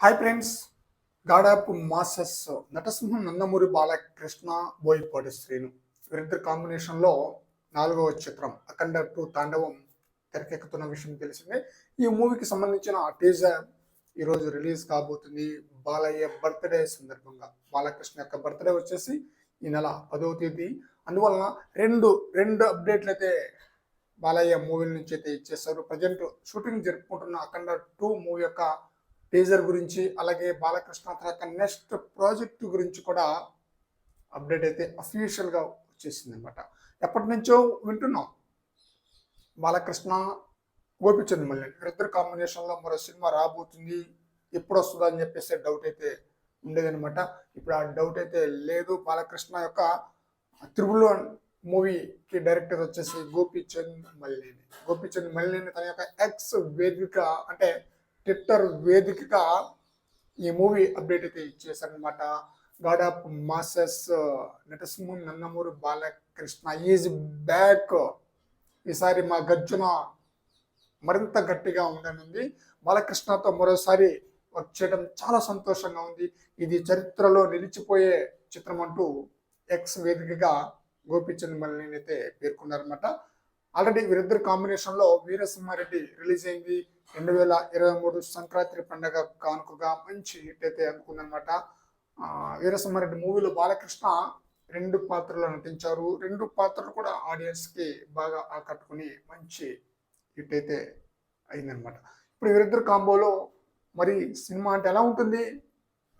Hi friends god of masses నటసింహం Nandamuri Balakrishna Boyapati Srinu. వీరిద్దరు కాంబినేషన్లో నాలుగవ చిత్రం అఖండ టూ తాండవం తెరకెక్కుతున్న విషయం తెలిసిందే. ఈ మూవీకి సంబంధించిన టీజర్ ఈరోజు రిలీజ్ కాబోతుంది బాలయ్య బర్త్డే సందర్భంగా. బాలకృష్ణ యొక్క బర్త్డే వచ్చేసి ఈ నెల పదవ తేదీ. అందువలన రెండు రెండు అప్డేట్లు అయితే బాలయ్య మూవీల నుంచి అయితే ఇచ్చేస్తారు ప్రజెంట్ షూటింగ్ జరుపుకుంటున్న అఖండ టూ మూవీ యొక్క టీజర్ గురించి అలాగే బాలకృష్ణ తన యొక్క నెక్స్ట్ ప్రాజెక్ట్ గురించి కూడా అప్డేట్ అయితే అఫీషియల్గా వచ్చేసింది అనమాట ఎప్పటి నుంచో వింటున్నాం. బాలకృష్ణ గోపిచంద్ మళ్ళీ. వీరిద్దరు కాంబినేషన్లో మరో సినిమా రాబోతుంది. ఎప్పుడు వస్తుందా అని చెప్పేసి డౌట్ అయితే ఉండేదనమాట ఇప్పుడు ఆ డౌట్ అయితే లేదు. బాలకృష్ణ యొక్క త్రిబుల్ మూవీకి డైరెక్టర్ వచ్చేసి గోపిచంద్ మల్లేని గోపిచంద్ మల్లేని తన యొక్క ఎక్స్ వేదిక అంటే ట్విట్టర్ వేదికగా ఈ మూవీ అప్డేట్ అయితే ఇచ్చేసారనమాట గాడ్ ఆఫ్ మాసెస్ నటసింహం నందమూరి బాలకృష్ణ ఈజ్ బ్యాక్. ఈసారి మా గర్జున మరింత గట్టిగా ఉండనుంది బాలకృష్ణతో మరోసారి వర్క్ చేయడం చాలా సంతోషంగా ఉంది. ఇది చరిత్రలో నిలిచిపోయే చిత్రం అంటూ ఎక్స్ వేదికగా గోపిచంద్ మల్లిని అయితే పేర్కొన్నారన్నమాట. ఆల్రెడీ వీరిద్దరు కాంబినేషన్లో వీరసింహారెడ్డి రిలీజ్ అయింది. రెండు వేల ఇరవై మూడు సంక్రాంతి పండగ కానుకగా మంచి హిట్ అయితే అందుకుందనమాట వీరసింహారెడ్డి మూవీలో బాలకృష్ణ రెండు పాత్రలు నటించారు. రెండు పాత్రలు కూడా ఆడియన్స్కి బాగా ఆకట్టుకుని మంచి హిట్ అయితే అయిందనమాట ఇప్పుడు వీరిద్దరు కాంబోలో మరి సినిమా అంటే ఎలా ఉంటుంది?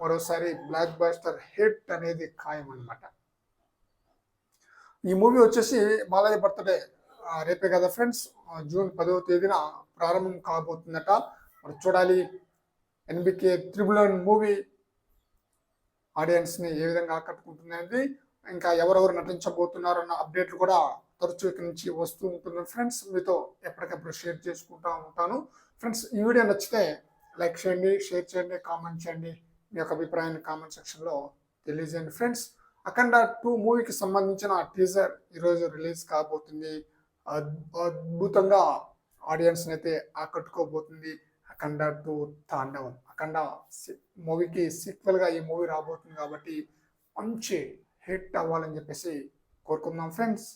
మరోసారి బ్లాక్ బాస్టర్ హిట్ అనేది ఖాయం అనమాట ఈ మూవీ వచ్చేసి బాలయ్య బర్త్డే రేపే కదా ఫ్రెండ్స్. జూన్ పదవ తేదీన ప్రారంభం కాబోతుందట. మరి చూడాలి. ఎన్బికే త్రిబుల్ మూవీ ఆడియన్స్ని ఏ విధంగా ఆకట్టుకుంటుంది అనేది ఇంకా ఎవరెవరు నటించబోతున్నారు అన్న అప్డేట్లు కూడా తరచూ ఇక్కడి నుంచి వస్తూ ఉంటుంది ఫ్రెండ్స్. మీతో ఎప్పటికప్పుడు షేర్ చేసుకుంటూ ఉంటాను. ఫ్రెండ్స్ ఈ వీడియో నచ్చితే లైక్ చేయండి షేర్ చేయండి కామెంట్ చేయండి. మీ యొక్క అభిప్రాయాన్ని కామెంట్ సెక్షన్లో తెలియజేయండి ఫ్రెండ్స్. అఖండ టూ మూవీకి సంబంధించిన టీజర్ ఈరోజు రిలీజ్ కాబోతుంది. అద్భుతంగా ఆడియన్స్ అయితే ఆకట్టుకోబోతుంది అఖండ టూ తాండవం. అఖండ మూవీకి సీక్వెల్గా ఈ మూవీ రాబోతుంది కాబట్టి మంచి హిట్ అవ్వాలని చెప్పేసి కోరుకుందాం ఫ్రెండ్స్.